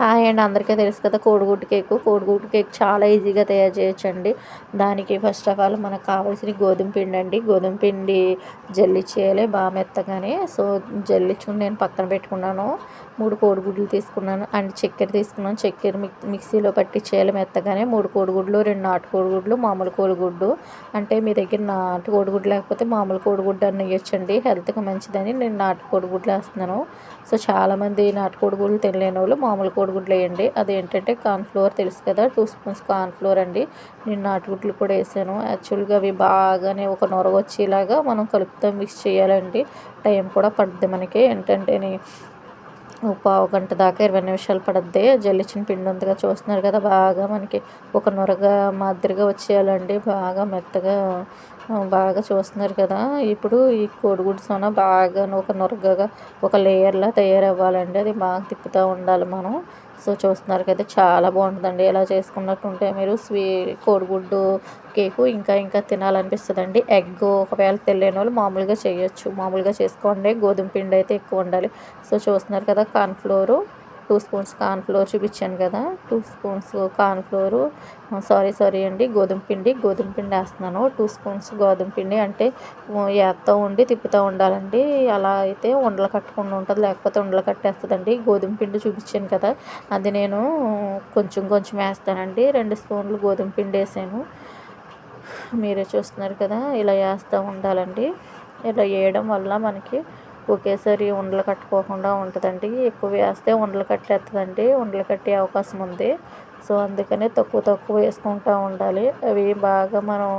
Hi అండి అందరికీ తెలుసు కదా కోడిగుడ్డు కేక్. కోడిగుడ్డు కేక్ చాలా ఈజీగా తయారు చేయొచ్చండి. దానికి ఫస్ట్ ఆఫ్ ఆల్ మనకు కావాల్సిన గోధుమ పిండి అండి. గోధుమ పిండి జల్లిచ్చేయాలి బాగా మెత్తగానే. సో జల్లించుకుని నేను పక్కన పెట్టుకున్నాను. మూడు కోడిగుడ్లు తీసుకున్నాను. అండ్ చక్కెర తీసుకున్నాను. చక్కెర మిక్సీలో పట్టి చేయాలి మెత్తగానే. మూడు కోడిగుడ్లు రెండు నాటు కోడిగుడ్లు మామూలు కోడిగుడ్డు. అంటే మీ దగ్గర నాటు కోడిగుడ్డు లేకపోతే మామూలు కోడిగుడ్డు అన్న వేయచ్చండి హెల్త్కి మంచిదని నేను నాటు కోడిగుడ్లు వేస్తున్నాను. సో చాలామంది నాటుకోడి గుడ్లు తినలేని వాళ్ళు మామూలు కోడిగుడ్లు వేయండి. అదేంటంటే కార్న్ఫ్లోర్ తెలుసు కదా టూ స్పూన్స్ కార్న్ఫ్లోర్ అండి. నేను నాటుగుడ్లు కూడా వేసాను. యాక్చువల్గా అవి బాగానే ఒక నొరగ వచ్చేలాగా మనం కలుపుతాం మిక్స్ చేయాలండి. టైం కూడా పడుద్ది మనకి. ఏంటంటే పావు గంట దాకా ఇరవై నిమిషాలు పడుద్ది. జల్లిచిన పిండి ఉందిగా చూస్తున్నారు కదా బాగా మనకి ఒక నొరగా మాదిరిగా వచ్చేయాలండి. బాగా మెత్తగా బాగా చూస్తున్నారు కదా. ఇప్పుడు ఈ కోడిగుడ్డు సోన బాగా ఒక నొరగగా ఒక లేయర్లా తయారవ్వాలండి. అది బాగా తిప్పుతూ ఉండాలి మనం. సో చూస్తున్నారు కదా చాలా బాగుంటుందండి. ఎలా చేసుకున్నట్టుంటే మీరు స్వీ కోడిగుడ్డు కేకు ఇంకా ఇంకా తినాలనిపిస్తుందండి. ఎగ్ ఒకవేళ తెలియని వాళ్ళు మామూలుగా చేయొచ్చు. మామూలుగా చేసుకోండి. గోధుమ పిండి అయితే ఎక్కువ ఉండాలి. సో చూస్తున్నారు కదా కార్న్ఫ్లోరు టూ స్పూన్స్ కార్న్ఫ్లోర్ చూపించాను కదా. Two spoons cornflour sorry sorry అండి. గోధుమ పిండి గోధుమ పిండి వేస్తున్నాను. టూ స్పూన్స్ గోధుమ పిండి అంటే వేస్తూ ఉండి తిప్పుతూ ఉండాలండి. అలా అయితే ఉండలు కట్టకుండా ఉంటుంది లేకపోతే ఉండలు కట్టేస్తుందండి. గోధుమ పిండి చూపించాను కదా. అది నేను కొంచెం కొంచెం వేస్తానండి. రెండు స్పూన్లు గోధుమ పిండి వేసాను. మీరే చూస్తున్నారు కదా ఇలా వేస్తూ ఉండాలండి. ఇలా వేయడం వల్ల మనకి ఒకేసారి ఉండలు కట్టుకోకుండా ఉంటుందండి. ఎక్కువ వేస్తే ఉండలు కట్టేస్తుందండి ఉండలు కట్టే అవకాశం ఉంది. సో అందుకనే తక్కువ తక్కువ వేసుకుంటూ ఉండాలి. అవి బాగా మనం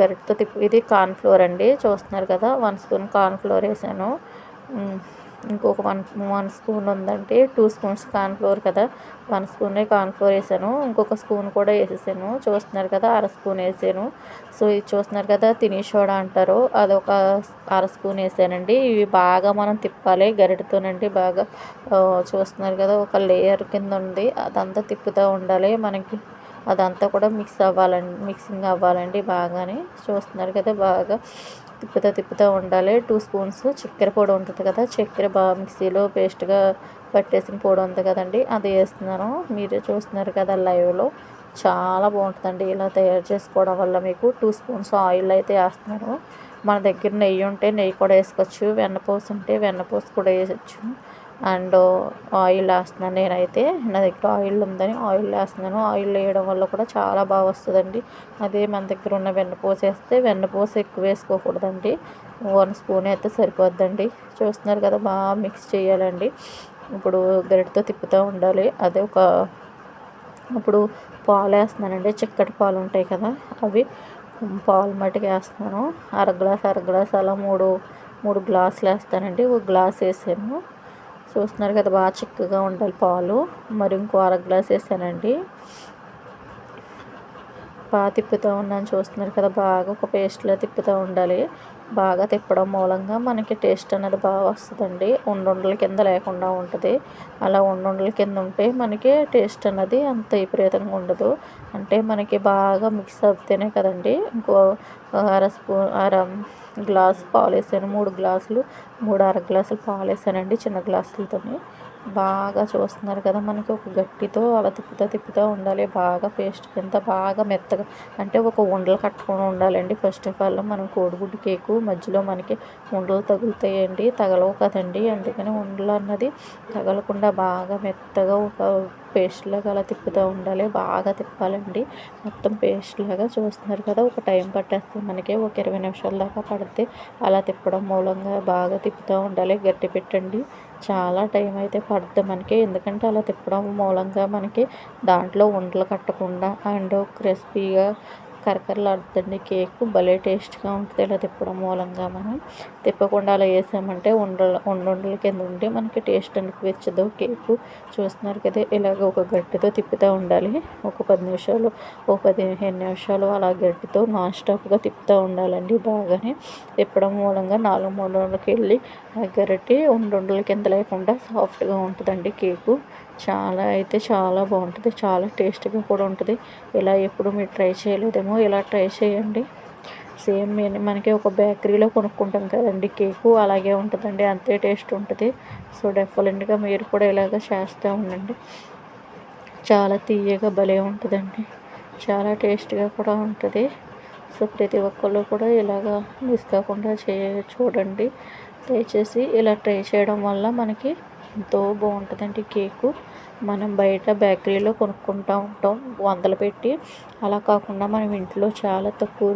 గరిటతో తిప్పి ఇది కార్న్ఫ్లోర్ అండి. చూస్తున్నారు కదా వన్ స్పూన్ కార్న్ఫ్లోర్ వేసాను. ఇంకొక వన్ వన్ స్పూన్ ఉందంటే టూ స్పూన్స్ కార్న్ఫ్లోర్ కదా. వన్ స్పూనే కార్న్ఫ్లోర్ వేసాను. ఇంకొక స్పూన్ కూడా వేసేసాను. చూస్తున్నారు కదా అర స్పూన్ వేసాను. సో ఇది చూస్తున్నారు కదా తిని సోడా అంటారు అదొక అర స్పూన్ వేసానండి. ఇవి బాగా మనం తిప్పాలి గరిటతోనండి బాగా చూస్తున్నారు కదా ఒక లేయర్ కింద ఉంది. అదంతా తిప్పుతూ ఉండాలి. మనకి అదంతా కూడా మిక్స్ అవ్వాలండి మిక్సింగ్ అవ్వాలండి బాగానే. చూస్తున్నారు కదా బాగా తిప్పుతూ తిప్పుతూ ఉండాలి. టూ స్పూన్స్ చక్కెర పొడి ఉంటుంది కదా చక్కెర బాగా మిక్సీలో పేస్ట్గా పట్టేసిన పొడి ఉంది కదండి అది వేస్తున్నాను. మీరే చూస్తున్నారు కదా లైవ్లో చాలా బాగుంటుందండి ఇలా తయారు చేసుకోవడం వల్ల మీకు. టూ స్పూన్స్ ఆయిల్ అయితే వేస్తున్నాను. మన దగ్గర నెయ్యి ఉంటే నెయ్యి కూడా వేసుకోవచ్చు వెన్నపూస ఉంటే వెన్నపూస కూడా వేసచ్చు అండ్ ఆయిల్ వేస్తున్నాను నేనైతే. నా దగ్గర ఆయిల్ ఉందని ఆయిల్ వేస్తున్నాను. ఆయిల్ వేయడం వల్ల కూడా చాలా బాగా వస్తుందండి. అదే మన దగ్గర ఉన్న వెన్నపూస వేస్తే వెన్నపూస ఎక్కువ వేసుకోకూడదండి. వన్ స్పూన్ అయితే సరిపోద్దండి. చూస్తున్నారు కదా బాగా మిక్స్ చేయాలండి. ఇప్పుడు గరిటతో తిప్పుతూ ఉండాలి. అదే ఒక ఇప్పుడు పాలు వేస్తున్నానండి. చిక్కటి పాలు ఉంటాయి కదా అవి పాలు మట్టుకు వేస్తున్నాను. అర గ్లాస్ అర గ్లాస్ అలా మూడు మూడు గ్లాసులు వేస్తానండి. ఒక గ్లాస్ వేసాను. చూస్తున్నారు కదా బాగా చిక్కగా ఉండాలి పాలు. మరి ఇంకో అర గ్లాస్ వేసానండి. బాగా తిప్పుతూ ఉన్నాను చూస్తున్నారు కదా బాగా ఒక పేస్ట్లో తిప్పుతూ ఉండాలి. బాగా తిప్పడం మూలంగా మనకి టేస్ట్ అనేది బాగా వస్తుందండి. ఉండుండల కింద లేకుండా ఉంటుంది. అలా ఉండుండల కింద ఉంటే మనకి టేస్ట్ అనేది అంత విపరీతంగా ఉండదు. అంటే మనకి బాగా మిక్స్ అవుతేనే కదండి ఇంకో అర స్పూన్ అర గ్లాస్ పాలు వేసాను మూడు గ్లాసులు మూడు అర గ్లాసులు పాలు వేసానండి చిన్న గ్లాసులతోని. బాగా చూస్తున్నారు కదా మనకి ఒక గట్టితో అలా తిప్పుతూ తిప్పుతూ ఉండాలి. బాగా పేస్ట్ కింద బాగా మెత్తగా అంటే ఒక ఉండలు కట్టుకొని ఉండాలండి. ఫస్ట్ ఆఫ్ ఆల్ మనం కోడిగుడ్డు కేకు మధ్యలో మనకి ఉండలు తగులుతాయండి. తగలవు కదండి. అందుకని ఉండలు అన్నది తగలకుండా బాగా మెత్తగా ఒక పేస్ట్ లాగా అలా తిప్పుతూ ఉండాలి. బాగా తిప్పాలండి. మొత్తం పేస్ట్ లాగా చూస్తున్నారు కదా ఒక టైం పట్టేస్తుంది మనకి. ఒక ఇరవై నిమిషాల దాకా పడితే అలా తిప్పడం మూలంగా బాగా తిప్పుతూ ఉండాలి. గట్టి పెట్టండి. చాలా టైం అయితే పడుతుంది మనకి. ఎందుకంటే అలా తిప్పడం మూలంగా మనకి దాంట్లో ఉండలు కట్టకుండా అండ్ క్రిస్పీగా కరకరలాడుతుంది కేక్. భలే టేస్ట్గా ఉంటుంది ఇలా తిప్పడం మూలంగా మనం. తిప్పకుండా అలా వేసామంటే ఉండలు ఉండుండల కింద ఉండి మనకి టేస్ట్ అనిపించదు. కేకు చూస్తున్నారు కదా ఇలాగ ఒక గట్టితో తిప్పుతూ ఉండాలి. ఒక పది నిమిషాలు ఒక పదిహేను నిమిషాలు అలా గట్టితో నాన్ స్టాప్గా తిప్పుతూ ఉండాలండి బాగానే. తిప్పడం మూలంగా నాలుగు మూలకి వెళ్ళి ఆ గరిటి ఉండల కింద లేకుండా సాఫ్ట్గా ఉంటుందండి కేకు. చాలా అయితే చాలా బాగుంటుంది. చాలా టేస్టీగా కూడా ఉంటుంది. ఇలా ఎప్పుడు మీరు ట్రై చేయలేదేమో ఇలా ట్రై చేయండి. సేమ్ మనకి ఒక బేకరీలో కొనుక్కుంటాం కదండి కేకు అలాగే ఉంటుందండి. అంతే టేస్ట్ ఉంటుంది. సో డెఫినెట్గా మీరు కూడా ఇలాగ చేస్తూ ఉండండి. చాలా తీయగా భలే ఉంటుందండి. చాలా టేస్ట్గా కూడా ఉంటుంది. సో ప్రతి ఒక్కళ్ళు కూడా ఇలాగా మిస్ కాకుండా చే చూడండి. దయచేసి ఇలా ట్రై చేయడం వల్ల మనకి ఎంతో బాగుంటుందండి కేకు. మనం బయట బేకరీలో కొనుక్కుంటూ ఉంటాం వందలు పెట్టి. అలా కాకుండా మనం ఇంట్లో చాలా తక్కువ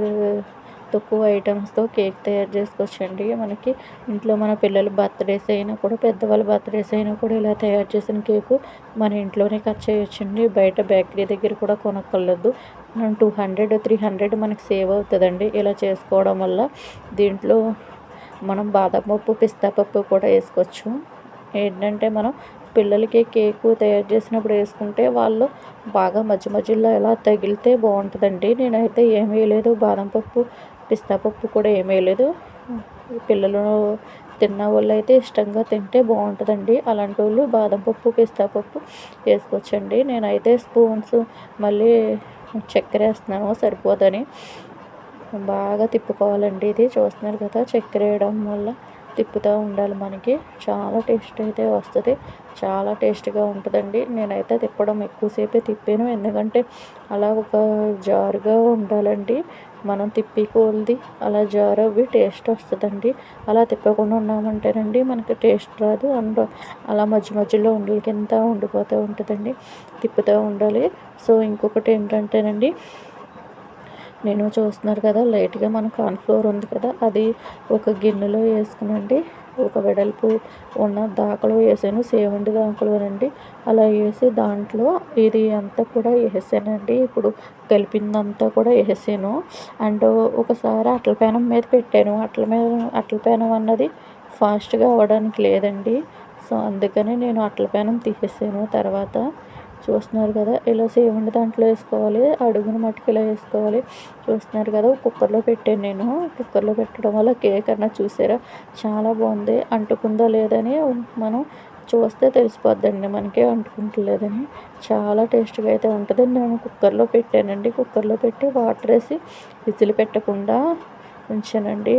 తక్కువ ఐటమ్స్తో కేక్ తయారు చేసుకోవచ్చండి. మనకి ఇంట్లో మన పిల్లల బర్త్డేస్ అయినా కూడా పెద్దవాళ్ళ బర్త్డేస్ అయినా కూడా ఇలా తయారు చేసిన కేకు మన ఇంట్లోనే కట్ చేయొచ్చండి. బయట బేకరీ దగ్గర కూడా కొనక్కర్లేదు. మనం టూ హండ్రెడ్ త్రీ హండ్రెడ్ మనకి సేవ్ అవుతుందండి ఇలా చేసుకోవడం వల్ల. దీంట్లో మనం బాదం పప్పు పిస్తా పప్పు కూడా వేసుకోవచ్చు. ఏంటంటే మనం పిల్లలకి కేకు తయారు చేసినప్పుడు వేసుకుంటే వాళ్ళు బాగా మధ్య మధ్యలో ఎలా తగిలితే బాగుంటుందండి. నేనైతే ఏమీ వేయలేదు. బాదం పప్పు పిస్తా పప్పు కూడా ఏమీ వేయలేదు. పిల్లలు తిన్న వాళ్ళు అయితే ఇష్టంగా తింటే బాగుంటుందండి. అలాంటి వాళ్ళు బాదం పప్పు పిస్తా పప్పు వేసుకోవచ్చండి. నేనైతే స్పూన్స్ మళ్ళీ చక్కెర వేస్తున్నాను సరిపోదని. బాగా తిప్పుకోవాలండి ఇది. చూస్తున్నారు కదా చక్కెర వేయడం వల్ల తిప్పుతూ ఉండాలి మనకి. చాలా టేస్ట్ అయితే వస్తుంది. చాలా టేస్ట్గా ఉంటుందండి. నేనైతే తిప్పడం ఎక్కువసేపే తిప్పాను. ఎందుకంటే అలా ఒక జారుగా ఉండాలండి. మనం తిప్పి కోల్ది అలా జారు అవి టేస్ట్ వస్తుందండి. అలా తిప్పకుండా ఉన్నామంటేనండి మనకి టేస్ట్ రాదు. అండ్ అలా మధ్య మధ్యలో ఉండల కింద ఉండిపోతూ ఉంటుందండి. తిప్పుతూ ఉండాలి. సో ఇంకొకటి ఏంటంటేనండి నేను చూస్తున్నారు కదా లైట్గా మనం కార్న్ఫ్లోర్ ఉంది కదా అది ఒక గిన్నెలో వేసుకునండి ఒక వెడల్పు ఉన్న దాకలో వేసాను సేవండి దాకలో అండి అలా వేసి దాంట్లో ఇది అంతా కూడా వేసానండి ఇప్పుడు కలిపిందంతా కూడా వేసాను. అండ్ ఒకసారి అట్ల పేనం మీద పెట్టాను అట్ల మీద అట్ల పేనం అన్నది ఫాస్ట్గా అవ్వడానికి లేదండి. సో అందుకని నేను అట్ల పేనం తీసేసాను తర్వాత. చూస్తున్నారు కదా ఇలా సేవండి దాంట్లో వేసుకోవాలి అడుగున మట్టుకు ఇలా వేసుకోవాలి. చూస్తున్నారు కదా కుక్కర్లో పెట్టాను నేను. కుక్కర్లో పెట్టడం వల్ల కేక్ అన్న చూసారా? చాలా బాగుంది. అంటుకుందో లేదని మనం చూస్తే తెలిసిపోద్దండి. మనకే అంటుకుంటలేదని. చాలా టేస్ట్గా అయితే ఉంటుంది. నేను కుక్కర్లో పెట్టానండి. కుక్కర్లో పెట్టి వాటర్ వేసి విజిల్ పెట్టకుండా ఉంచానండి.